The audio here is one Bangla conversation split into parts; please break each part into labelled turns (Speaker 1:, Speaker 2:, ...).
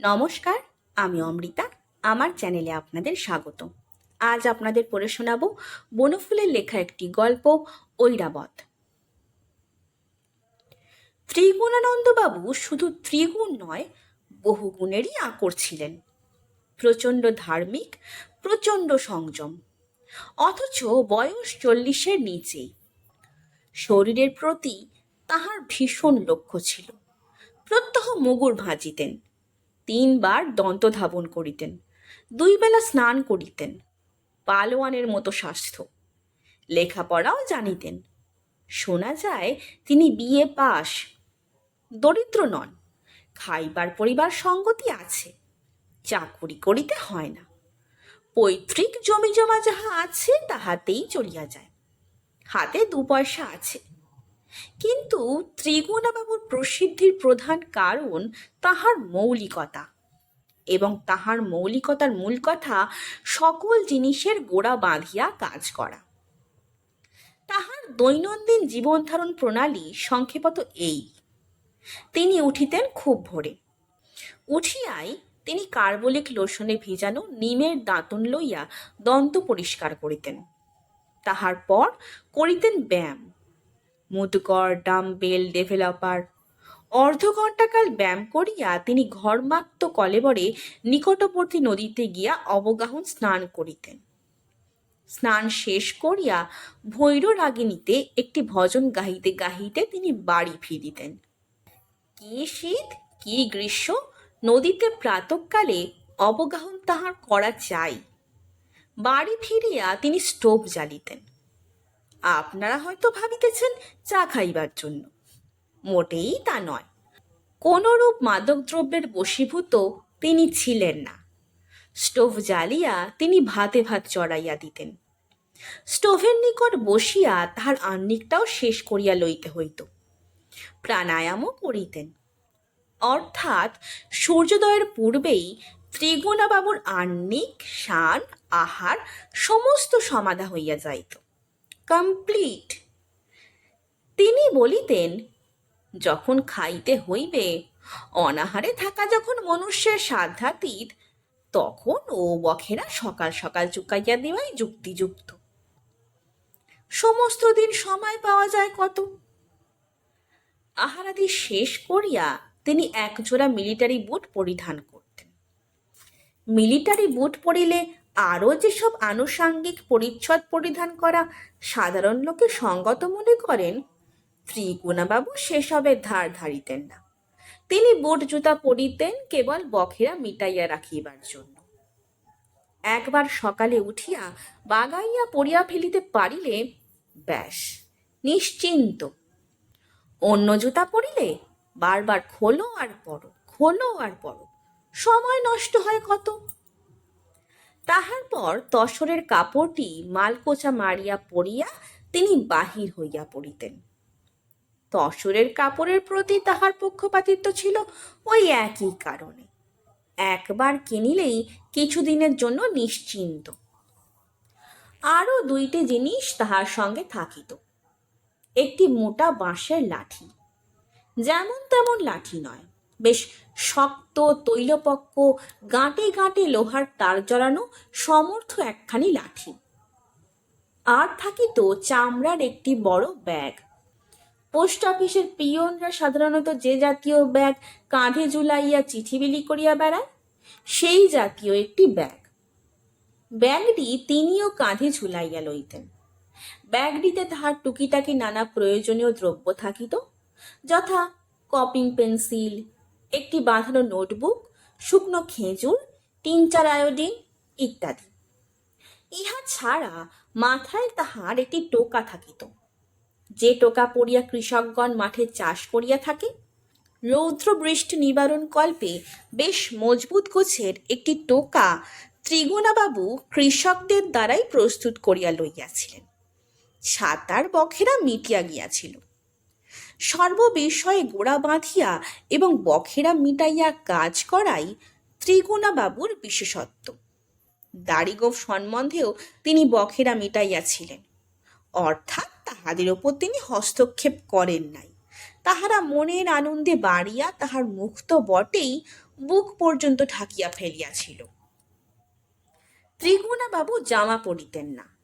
Speaker 1: নমস্কার, আমি অমৃতা। আমার চ্যানেলে আপনাদের স্বাগত। আজ আপনাদের পড়ে শোনাব বনফুলের লেখা একটি গল্প, ঐরাবত। ত্রিগুণানন্দবাবু শুধু ত্রিগুণ নয় বহুগুণেরই আকর ছিলেন। প্রচণ্ড ধার্মিক, প্রচণ্ড সংযম। অথচ বয়স চল্লিশের নিচেই। শরীরের প্রতি তাহার ভীষণ লক্ষ্য ছিল। প্রত্যহ মুগুর ভাজিতেন। তিনবার দন্ত ধাবন করিতেন। দুই বেলা স্নান করিতেন। পালোয়ানের মতো স্বাস্থ্য। লেখাপড়াও জানিতেন। শোনা যায়, তিনি বিয়ে পাস দরিদ্র নন। খাইবার পরিবার সঙ্গতি আছে। চাকুরি করিতে হয় না। পৈতৃক জমি জমা যাহা আছে, তাহাতেই চলিয়া যায়। হাতে দু পয়সা আছে। কিন্তু ত্রিগুণাবাবুর প্রসিদ্ধির প্রধান কারণ তাহার মৌলিকতা। এবং তাহার মৌলিকতার মূল কথা সকল জিনিসের গোড়া বাঁধিয়া কাজ করা। তাহার দৈনন্দিন জীবনধারণ প্রণালী সংক্ষেপত এই। তিনি উঠিতেন খুব ভোরে। উঠিয়াই তিনি কার্বলিক লোশনে ভিজানো নিমের দাঁতন লইয়া দন্ত পরিষ্কার করিতেন। তাহার পর করিতেন ব্যায়াম। মুদকর ডাম্বেল, ডেভেলপার। অর্ধ ঘণ্টাকাল ব্যায়াম করিয়া তিনি ঘরমাক্ত কলেবরে নিকটবর্তী নদীতে গিয়া অবগাহন স্নান করিতেন। স্নান শেষ করিয়া ভৈর রাগিনীতে একটি ভজন গাহিতে গাহিতে তিনি বাড়ি ফিরিতেন। কি শীত, কি গ্রীষ্ম, নদীতে প্রাতকালে অবগাহন তাহার করা চাই। বাড়ি ফিরিয়া তিনি স্টোভ জ্বালিতেন। আপনারা হয়তো ভাবিতেছেন চা খাইবার জন্য। মোটেই তা নয়। কোনরূপ মাদকদ্রব্যের বশীভূত তিনি ছিলেন না। স্টোভ জ্বালিয়া তিনি ভাতে ভাত চড়াইয়া দিতেন। স্টোভের নিকট বসিয়া তাহার আহ্নিকটাও শেষ করিয়া লইতে হইত। প্রাণায়ামও করিতেন। অর্থাৎ সূর্যোদয়ের পূর্বেই ত্রিগুণাবাবুর আহ্নিক, শান, আহার সমস্ত সমাধা হইয়া যাইত। কমপ্লিট তিনি বলিতেন, যখন খাইতে হইবে, অনাহারে থাকা যখন মনুষ্যের সাধ্যাতীত, তখন ও বখেরা সকাল সকাল চুকাইয়া দেওয়াই যুক্তিযুক্ত। সমস্ত দিন সময় পাওয়া যায় কত? আহারাদি শেষ করিয়া তিনি একজোড়া মিলিটারি বুট পরিধান করতেন। মিলিটারি বুট পরিলে আরও যেসব আনুষাঙ্গিক পরিচ্ছদ পরিধান করা সাধারণ লোকে সঙ্গত মনে করেন, ত্রিগুণাবাবু সেসবের ধার ধারিতেন না। তিনি বোট জুতা পরিতেন, কেবল বখেরা মিটাইয়া রাখিবার জন্য। একবার সকালে উঠিয়া বাগাইয়া পড়িয়া ফেলিতে পারিলে, ব্যাস, নিশ্চিন্ত। অন্য জুতা পরিলে বারবার খোলো আর পড়ো খোলো আর পড়ো সময় নষ্ট হয় কত? তাহার পর তসরের কাপড়টি মালকোচা মারিয়া পড়িয়া তিনি বাহির হইয়া পড়িতেন। তসরের কাপড়ের প্রতি তাহার পক্ষপাতিত্ব ছিল ওই একই কারণে। একবার কিনিলেই কিছুদিনের জন্য নিশ্চিন্ত। আরও দুইটি জিনিস তাহার সঙ্গে থাকিত। একটি মোটা বাঁশের লাঠি, যেমন তেমন লাঠি নয়, বেশ শক্ত, তৈলপক্ক, গাঁটে গাঁটে লোহার তার জড়ানো, সমর্থ একখানি লাঠি। আর থাকিত চামড়ার একটি বড় ব্যাগ। পোস্ট অফিসের পিয়নরা সাধারণত যে জাতীয় ব্যাগ কাঁধে ঝুলাইয়া চিঠি বিলি করিয়া বেড়ায়, সেই জাতীয় একটি ব্যাগ। ব্যাগটি তিনিও কাঁধে ঝুলাইয়া লইতেন। ব্যাগটিতে তাহার টুকিটাকি নানা প্রয়োজনীয় দ্রব্য থাকিত, যথা কপিং পেন্সিল একটি বাঁধানো নোটবুক, শুকনো খেজুর টিনচার আয়োডিন ইত্যাদি। ইহা ছাড়া মাথায় তাহার একটি টোকা থাকিত। যে টোকা পড়িয়া কৃষকগণ মাঠে চাষ করিয়া থাকে রৌদ্র বৃষ্টি নিবারণ কল্পে বেশ মজবুত গোছের একটি টোকা ত্রিগুণাবাবু কৃষকদের দ্বারাই প্রস্তুত করিয়া লইয়াছিলেন। ছাতার বখেরা মিটিয়া গিয়াছিল। সর্ববিষয়ে গোড়া বাঁধিয়া এবং বখেরা মিটাইয়া কাজ করাই ত্রিগুণাবাবুর বিশেষত্ব। দাড়িগোপ সম্বন্ধেও তিনি বখেরা মিটাইয়াছিলেন। অর্থাৎ তাহাদের ওপর তিনি হস্তক্ষেপ করেন নাই। তাহারা মনের আনন্দে বাড়িয়া তাহার মুখ তো বটেই বুক পর্যন্ত ঢাকিয়া ফেলিয়াছিল। ত্রিগুণাবাবু জামা পরিতেন না।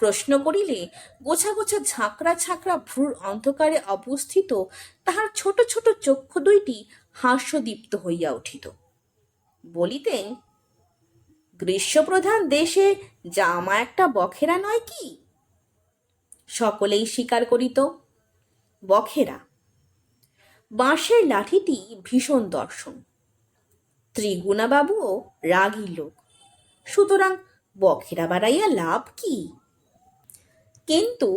Speaker 1: প্রশ্ন করিলে গোছা গোছা ঝাঁকড়া ঝাঁকড়া ভ্রুর অন্ধকারে অবস্থিত তাহার ছোট ছোট চক্ষু দুইটি হাস্যদীপ্ত হইয়া উঠিত। বলিতেন, গ্রীষ্মপ্রধান দেশে জামা একটা বখেরা নয় কি? সকলেই স্বীকার করিত, বখেরা। বাঁশের লাঠিটি ভীষণ দর্শন। ত্রিগুণাবাবুও রাগী লোক। সুতরাং বখেরা বাড়াইয়া লাভ কি? কিন্তু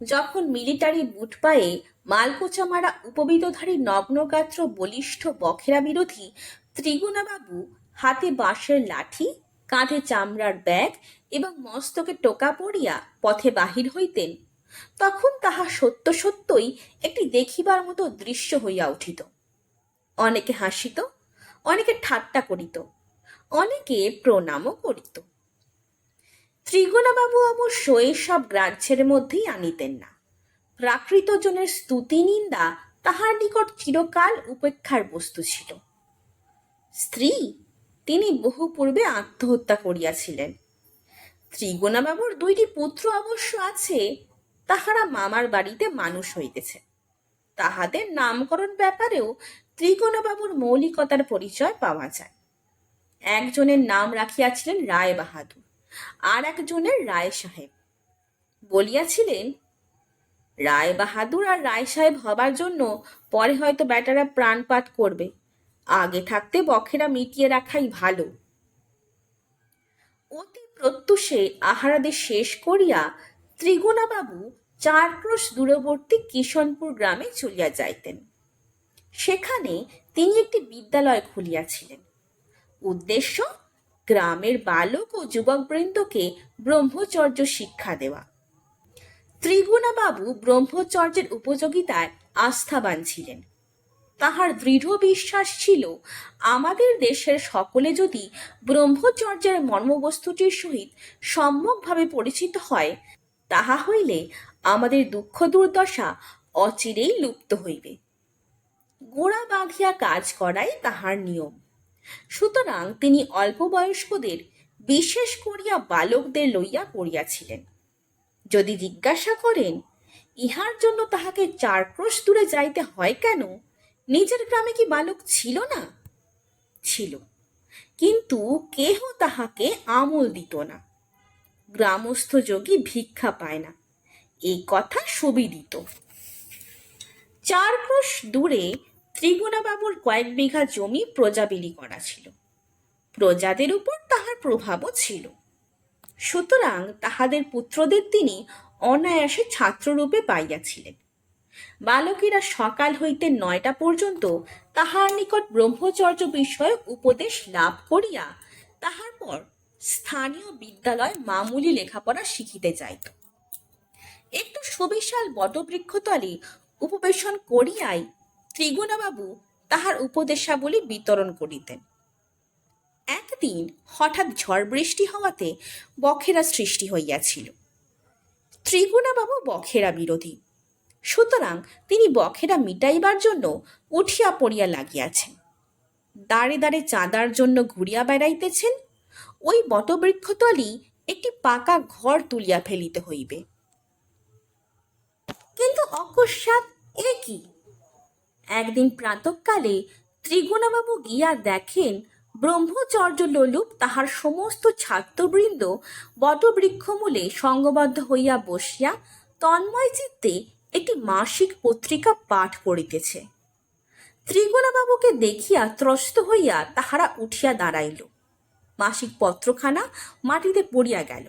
Speaker 1: যখন মিলিটারি বুট পায়ে মালকোচা মারা উপবিদধারী নগ্নগাত্র বলিষ্ঠ বখেরা বিরোধী ত্রিগুণাবাবু হাতে বাঁশের লাঠি, কাঁধে চামড়ার ব্যাগ এবং মস্তকে টোকা পড়িয়া পথে বাহির হইতেন, তখন তাহা সত্য সত্যই একটি দেখিবার মতো দৃশ্য হইয়া উঠিত। অনেকে হাসিত, অনেকে ঠাট্টা করিত, অনেকে প্রণামও করিত। ত্রিগুণাবাবু অবশ্য এসব গ্রাহ্যের মধ্যেই আনিতেন না। প্রাকৃতজনের স্তুতি নিন্দা তাহার নিকট চিরকাল উপেক্ষার বস্তু ছিল। স্ত্রী, তিনি বহু পূর্বে আত্মহত্যা করিয়াছিলেন। ত্রিগুণাবাবুর দুইটি পুত্র অবশ্য আছে, তাহারা মামার বাড়িতে মানুষ হইতেছে। তাহাদের নামকরণ ব্যাপারেও ত্রিগুণাবাবুর মৌলিকতার পরিচয় পাওয়া যায়। একজনের নাম রাখিয়াছিলেন রায় বাহাদুর আর একজনের রায় সাহেব। বলিয়াছিলেন, রায় বাহাদুর আর রায় সাহেব হবার জন্য পরে হয়তো বেটারা প্রাণপাত করবে। আগে থাকতে বখেরা মিটিয়ে রাখাই ভালো। অতি প্রত্যুষে আহারাদের শেষ করিয়া ত্রিগুণাবাবু চার ক্রোশ দূরবর্তী কিশনপুর গ্রামে চলিয়া যাইতেন। সেখানে তিনি একটি বিদ্যালয় খুলিয়াছিলেন। উদ্দেশ্য গ্রামের বালক ও যুবকবৃন্দকে ব্রহ্মচর্য শিক্ষা দেওয়া। ত্রিগুণাবাবু ব্রহ্মচর্যের উপযোগিতায় আস্থাবান ছিলেন। তাহার দৃঢ় বিশ্বাস ছিল, আমাদের দেশের সকলে যদি ব্রহ্মচর্যের মর্মবস্তুটির সহিত সম্যকভাবে পরিচিত হয়, তাহা হইলে আমাদের দুঃখ দুর্দশা অচিরেই লুপ্ত হইবে। গোড়া বাঁধিয়া কাজ করাই তাহার নিয়ম। সুতরাং তিনি অল্প বয়স্কদের বিশেষ করিয়া বালকদের লইয়া পড়িয়াছিলেন। যদি জিজ্ঞাসা করেন, ইহার জন্য তাহাকে চার ক্রোশ দূরে যাইতে হয় কেন? নিজের গ্রামে কি বালক ছিল না? ছিল। কিন্তু কেহ তাহাকে আমল দিত না। গ্রামস্থ যোগী ভিক্ষা পায় না। এই কথা সবই দিত চার ক্রোশ দূরে ত্রিগুণাবাবুর কয়েক বিঘা জমি প্রজাবিলি করা ছিল। প্রজাদের উপর তাহার প্রভাবও ছিল। সুতরাং তাহাদের পুত্রদের তিনি অনায়াসে ছাত্ররূপে পাইয়াছিলেন। বালকেরা সকাল হইতে নয়টা পর্যন্ত তাহার নিকট ব্রহ্মচর্য বিষয়ক উপদেশ লাভ করিয়া তাহার পর স্থানীয় বিদ্যালয় মামুলি লেখাপড়া শিখিতে যাইত। একটু সুবিশাল বটবৃক্ষতলে উপবেশন করিয়াই ত্রিগুণাবাবু তাহার উপদেশাবলী বিতরণ করিতেন। একদিন হঠাৎ ঝড় বৃষ্টি হওয়াতে বখেরা সৃষ্টি হইয়াছিল। ত্রিগুণাবাবু বখেরা বিরোধী। সুতরাং তিনি বখেরা মিটাইবার জন্য উঠিয়া পড়িয়া লাগিয়াছেন। দাঁড়ে দাঁড়ে চাঁদার জন্য ঘুরিয়া বেড়াইতেছেন। ওই বটবৃক্ষতলই একটি পাকা ঘর তুলিয়া ফেলিতে হইবে। কিন্তু অকস্মাৎ এ কি? একদিন প্রাতকালে ত্রিগুণাবাবু গিয়া দেখেন ব্রহ্মচর্য লোলুপ তাহার সমস্ত ছাত্রবৃন্দ বটবৃক্ষমূলে সঙ্গবদ্ধ হইয়া বসিয়া তন্ময় চিত্তে একটি মাসিক পত্রিকা পাঠ করিতেছে। ত্রিগুণাবাবুকে দেখিয়া ত্রস্ত হইয়া তাহারা উঠিয়া দাঁড়াইল। মাসিক পত্রখানা মাটিতে পড়িয়া গেল।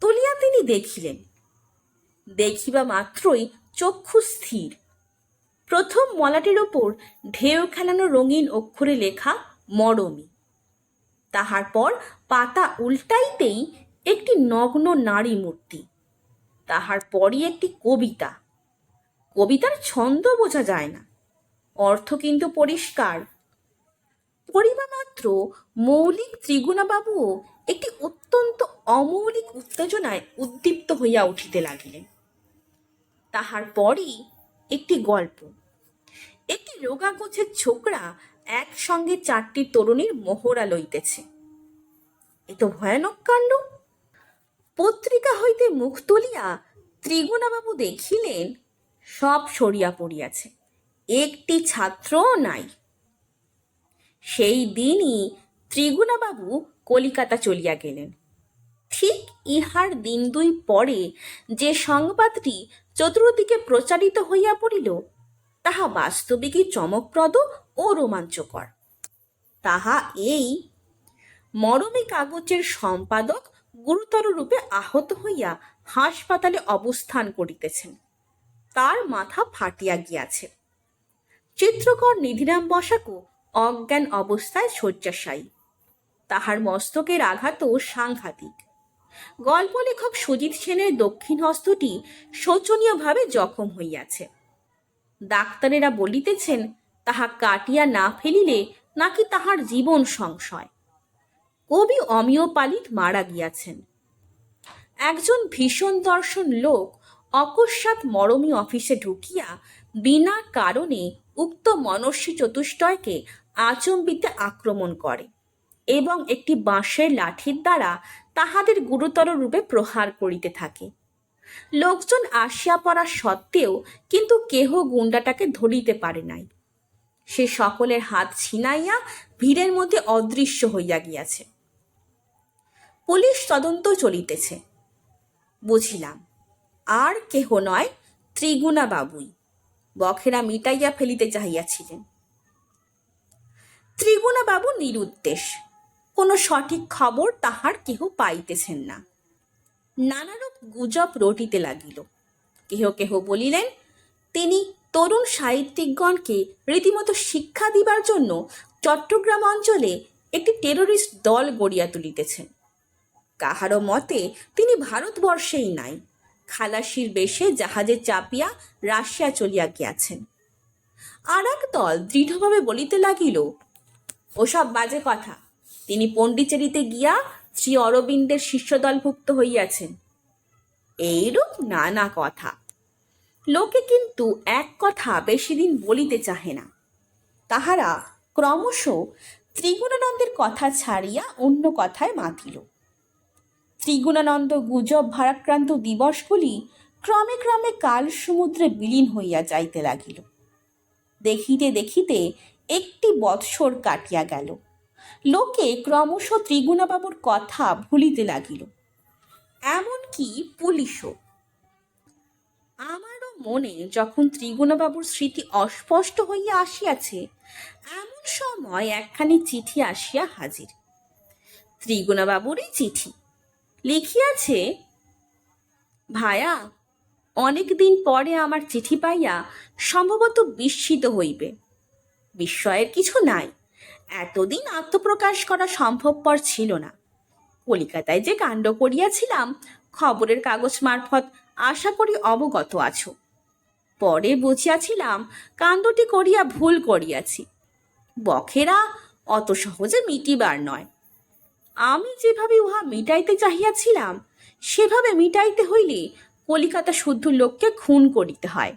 Speaker 1: তুলিয়া তিনি দেখিলেন। দেখিবা মাত্রই চক্ষু স্থির। প্রথম মলাটির ওপর ঢেউ খেলানো রঙিন অক্ষরে লেখা মরমি। তাহার পর পাতা উল্টাইতেই একটি নগ্ন নারী মূর্তি, তাহার পরই একটি কবিতা। কবিতার ছন্দ বোঝা যায় না, অর্থ কিন্তু পরিষ্কার। পরিবা মাত্র মৌলিক ত্রিগুণাবাবুও একটি অত্যন্ত অমৌলিক উত্তেজনায় উদ্দীপ্ত হইয়া উঠিতে লাগিলেন। তাহার পরই একটি গল্প। একটি রোগা গোছের ছোকরা একসঙ্গে চারটি তরুণীর মোহরা লইতেছে। এ তো ভয়ানক কাণ্ড। পত্রিকা হইতে মুখ তুলিয়া ত্রিগুণাবাবু দেখিলেন, সব সরিয়া পড়িয়াছে। একটি ছাত্রও নাই। সেই দিনই ত্রিগুণাবাবু কলিকাতা চলিয়া গেলেন। ঠিক ইহার দিন দুই পরে যে সংবাদটি চতুর্দিকে প্রচারিত হইয়া পড়িল তাহা বাস্তবিকই চমকপ্রদ ও রোমাঞ্চকর। তাহা এই, মরমী কাগজের সম্পাদক গুরুতর রূপে আহত হইয়া হাসপাতালে অবস্থান করিতেছেন। তার মাথা ফাটিয়া গিয়াছে। চিত্রকর নিধিরাম বসাকু অজ্ঞান অবস্থায় শয্যাশায়ী। তাহার মস্তকের আঘাতও সাংঘাতিক। গল্প লেখক সুজিত সেনের দক্ষিণ হস্তটি শোচনীয়ভাবে জখম হইয়াছে। ডাক্তারেরা বলিতেছেন, তাহা কাটিয়া না ফেলিলে নাকি তাহার জীবন সংশয়। কবি অমিয় পালিত মারা গিয়াছেন। একজন ভীষণ দর্শন লোক অকস্মাৎ মরমী অফিসে ঢুকিয়া বিনা কারণে উক্ত মনস্বী চতুষ্টয়কে আচম্বিতে আক্রমণ করে এবং একটি বাঁশের লাঠির দ্বারা তাহাদের গুরুতর রূপে প্রহার করিতে থাকে। লোকজন আসিয়া পড়া সত্ত্বেও কিন্তু কেহ গুন্ডাটাকে ধরিতে পারে নাই। সে সকলের হাত ছিনাইয়া ভিড়ের মধ্যে অদৃশ্য হইয়া গিয়াছে। পুলিশ তদন্ত চলিতেছে। বুঝিলাম, আর কেহ নয় ত্রিগুণা বাবুই বখেরা মিটাইয়া ফেলিতে চাহিয়াছিলেন। ত্রিগুণা বাবু নিরুদ্দেশ, কোনো সঠিক খবর তাহার কেহ পাইতেছেন না। নানারূপ গুজব রটিতে লাগিল। কেহ কেহ বলিলেন, তিনি তরুণ সাহিত্যিকগণকে রীতিমতো শিক্ষা দিবার জন্য চট্টগ্রাম অঞ্চলে একটি টেরোরিস্ট দল গড়িয়া তুলিতেছেন। কাহারও মতে তিনি ভারতবর্ষেই নাই। খালাসির বেশে জাহাজে চাপিয়া রাশিয়া চলিয়া গিয়াছেন। আর এক দল দৃঢ়ভাবে বলিতে লাগিল, ওসব বাজে কথা। তিনি পণ্ডিচেরিতে গিয়া শ্রী অরবিন্দের শিষ্যদলভুক্ত হইয়াছেন। এইরূপ নানা কথা। লোকে কিন্তু এক কথা বেশি দিন বলিতে চাহে না। তাহারা ক্রমশ ত্রিগুণানন্দের কথা ছাড়িয়া অন্য কথায় মাতিল। ত্রিগুণানন্দ গুজব ভারাক্রান্ত দিবসগুলি ক্রমে ক্রমে কাল সমুদ্রে বিলীন হইয়া যাইতে লাগিল। দেখিতে দেখিতে একটি বৎসর কাটিয়া গেল। লোকে ক্রমশ ত্রিগুণাবাবুর কথা ভুলিতে লাগিল। এমনকি পুলিশও। আমারও মনে যখন ত্রিগুণবাবুর স্মৃতি অস্পষ্ট হইয়া আসিয়াছে, এমন সময় একখানি চিঠি আসিয়া হাজির। ত্রিগুণাবাবুরই চিঠি। লিখিয়াছে, ভায়া, অনেক দিন পরে আমার চিঠি পাইয়া সম্ভবত বিস্মিত হইবে। বিস্ময়ের কিছু নাই। এতদিন আত্মপ্রকাশ করা সম্ভবপর ছিল না। কলিকাতায় যে কাণ্ড করিয়াছিলাম, খবরের কাগজ মারফত আশা করি অবগত আছো। পরে বুঝিয়াছিলাম কাণ্ডটি করিয়া ভুল করিয়াছি। বখেরা অত সহজে মিটিবার নয়। আমি যেভাবে উহা মিটাইতে চাহিয়াছিলাম, সেভাবে মিটাইতে হইলে কলিকাতা শুদ্ধ লোককে খুন করিতে হয়।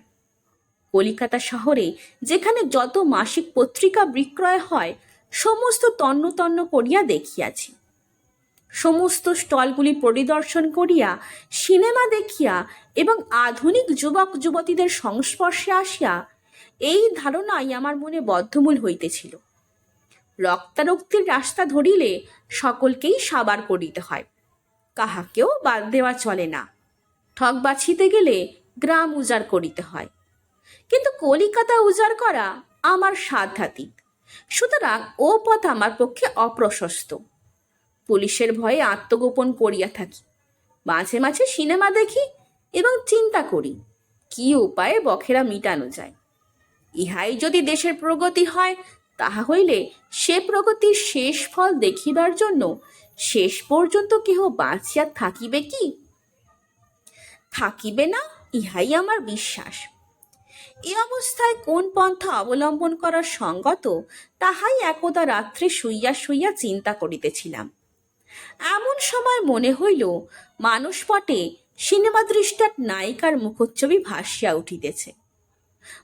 Speaker 1: কলিকাতা শহরে যেখানে যত মাসিক পত্রিকা বিক্রয় হয় সমস্ত তন্ন তন্ন করিয়া দেখিয়াছি। সমস্ত স্টলগুলি পরিদর্শন করিয়া সিনেমা দেখিয়া এবং আধুনিক যুবক যুবতীদের সংস্পর্শে আসিয়া এই ধারণাই আমার মনে বদ্ধমূল হইতেছিল। রক্তারক্তির রাস্তা ধরিলে সকলকেই সাবার করিতে হয়, কাহাকেও বাদ দেওয়া চলে না। ঠক বাছিতে গেলে গ্রাম উজাড় করিতে হয়। কিন্তু কলিকাতা উজাড় করা আমার সাধ্যাতীত। সুতরাং ও পথ আমার পক্ষে অপ্রশস্ত। পুলিশের ভয়ে আত্মগোপন করিয়া থাকি। মাঝে মাঝে সিনেমা দেখি এবং চিন্তা করি, কি উপায়ে বখেরা মিটানো যায়। ইহাই যদি দেশের প্রগতি হয়, তাহা হইলে সে প্রগতির শেষ ফল দেখিবার জন্য শেষ পর্যন্ত কেহ বাঁচিয়া থাকিবে কি? থাকিবে না, ইহাই আমার বিশ্বাস। এ অবস্থায় কোন পন্থা অবলম্বন করা সঙ্গত, তাহাই একদা রাত্রে শুইয়া শুইয়া চিন্তা করিতেছিলাম। এমন সময় মনে হইল, মানুষপটে সিনেমা দৃষ্টার নায়িকার মুখচ্ছবি ভাসিয়া উঠিতেছে।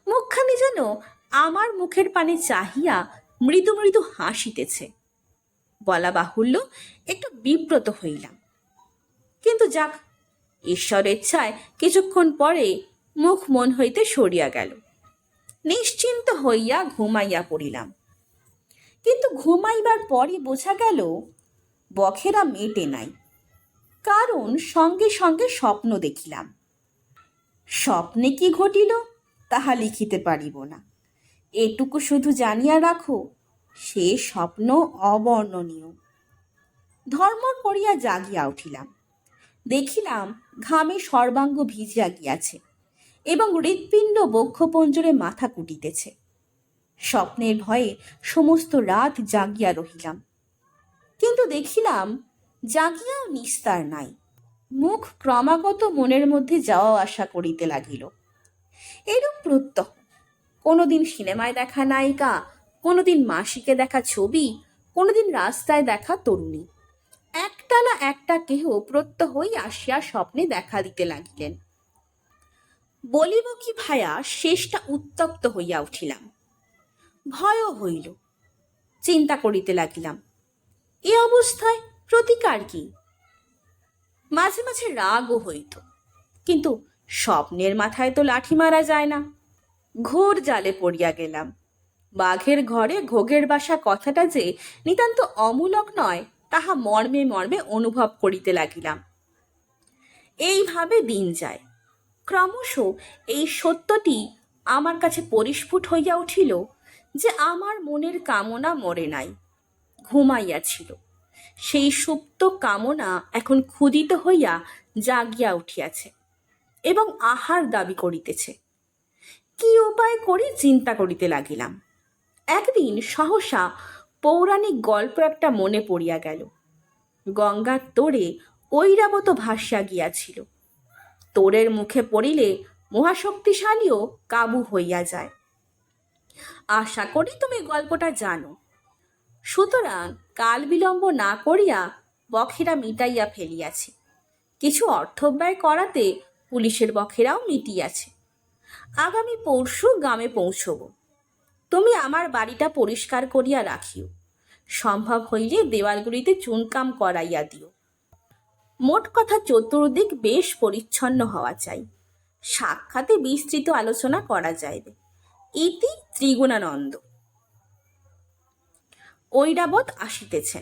Speaker 1: মুখখানি যেন আমার মুখের পানে চাহিয়া মৃদু মৃদু হাসিতেছে। বলা বাহুল্য, একটু বিব্রত হইলাম। কিন্তু যাক, ঈশ্বরের ইচ্ছায় কিছুক্ষণ পরে মুখ মন হইতে সরিয়া গেল। নিশ্চিন্ত হইয়া ঘুমাইয়া পড়িলাম। কিন্তু ঘুমাইবার পরই বোঝা গেল, বখেরা মেটে নাই। কারণ সঙ্গে সঙ্গে স্বপ্ন দেখিলাম। স্বপ্নে কি ঘটিল, তাহা লিখিতে পারিব না। এটুকু শুধু জানিয়া রাখো, সে স্বপ্ন অবর্ণনীয়। ধর্ম করিয়া জাগিয়া উঠিলাম। দেখিলাম ঘামে সর্বাঙ্গ ভিজিয়া গিয়াছে। এবং হৃৎপিণ্ড বক্ষপঞ্জরে মাথা কুটিতেছে। স্বপ্নের ভয়ে সমস্ত রাত জাগিয়া রহিলাম। কিন্তু দেখিলাম জাগিয়াও নিস্তার নাই। মুখ ক্রমাগত মনের মধ্যে যাওয়া আশা করিতে লাগিল। এরূপ প্রত্যহ। কোনোদিন সিনেমায় দেখা নায়িকা, কোনোদিন মাসিকে দেখা ছবি, কোনোদিন রাস্তায় দেখা তরুণী। একটা না একটা কেহ প্রত্যহই আসিয়া স্বপ্নে দেখা দিতে লাগিলেন। বলিব কি ভায়া শেষটা উত্তপ্ত হইয়া উঠিলাম। ভয়ও হইল, চিন্তা করিতে লাগিলাম, এ অবস্থায় প্রতিকার কি? মাঝে মাঝে রাগও হইত, কিন্তু স্বপ্নের মাথায় তো লাঠি মারা যায় না। ঘোর জালে পড়িয়া গেলাম, বাঘের ঘরে ঘোগের বাসা কথাটা যে নিতান্ত অমূলক নয়, তাহা মর্মে মর্মে অনুভব করিতে লাগিলাম। এইভাবে দিন যায় ক্রমশ এই সত্যটি আমার কাছে পরিস্ফুট হইয়া উঠিল যে আমার মনের কামনা মরে নাই, ঘুমাইয়াছিল। সেই সুপ্ত কামনা এখন ক্ষুদিত হইয়া জাগিয়া উঠিয়াছে এবং আহার দাবি করিতেছে। কি উপায় করি চিন্তা করিতে লাগিলাম। একদিন সহসা পৌরাণিক গল্প একটা মনে পড়িয়া গেল। গঙ্গার তোরে ঐরাবত ভাসিয়া গিয়াছিল। তোরের মুখে পড়িলে মহাশক্তিশালীও কাবু হইয়া যায়। আশা করি তুমি গল্পটা জানো। সুতরাং কাল বিলম্ব না করিয়া বখেরা মিটাইয়া ফেলিয়াছে। কিছু অর্থব্যয় করাতে পুলিশের বখেরাও মিটিয়াছে। আগামী পরশু গ্রামে পৌঁছব। তুমি আমার বাড়িটা পরিষ্কার করিয়া রাখিও। সম্ভব হইলে দেওয়ালগুলিতে চুনকাম করাইয়া দিও। মোট কথা চতুর্দিক বেশ পরিচ্ছন্ন হওয়া চাই। সাক্ষাতে বিস্তৃত আলোচনা করা যাইবে ইতি ত্রিগুণানন্দ। ঐরাবত আসিতেছেন।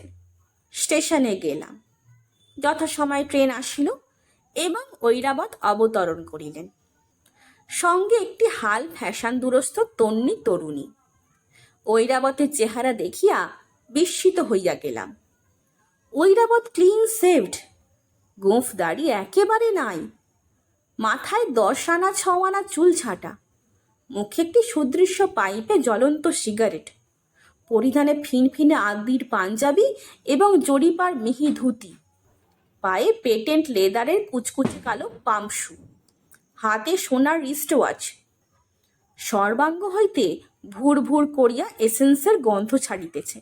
Speaker 1: স্টেশনে গেলাম। যথাসময়ে ট্রেন আসিল এবং ঐরাবত অবতরণ করিলেন। সঙ্গে একটি হাল ফ্যাশন দুরস্থ তন্নি তরুণী। ঐরাবতের চেহারা দেখিয়া বিস্মিত হইয়া গেলাম। ঐরাবত ক্লিন সেভড গোঁফ দাড়ি একেবারে নাই। মাথায় দশ আনা ছ আনা চুল ছাটা। মুখে একটি সুদৃশ্য পাইপে জ্বলন্ত সিগারেট। পরিধানে ফিনফিনে আদির পাঞ্জাবি এবং জরিপার মিহি ধুতি। পায়ে পেটেন্ট লেদারের কুচকুচে কালো পামশু। হাতে সোনার রিস্ট ওয়াচ সর্বাঙ্গ হইতে ভুর ভুর করিয়া এসেন্সের গন্ধ ছাড়িতেছে।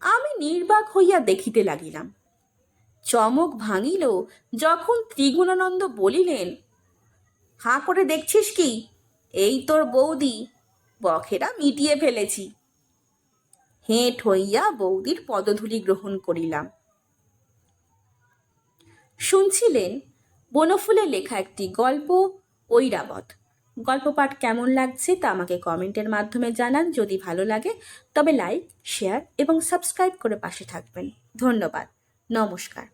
Speaker 1: আমি নির্বাক হইয়া দেখিতে লাগিলাম। চমক ভাঙিল যখন ত্রিগুণানন্দ বলিলেন, হাঁ করে দেখছিস কি? এই তোর বৌদি, বখেরা মিটিয়ে ফেলেছি। হেঁট হইয়া বৌদির পদধূলি গ্রহণ করিলাম। শুনছিলেন বনফুলে লেখা একটি গল্প, ঐরাবত। গল্প পাঠ কেমন লাগছে তা আমাকে কমেন্টের মাধ্যমে জানান। যদি ভালো লাগে, তবে লাইক, শেয়ার এবং সাবস্ক্রাইব করে পাশে থাকবেন। ধন্যবাদ। নমস্কার।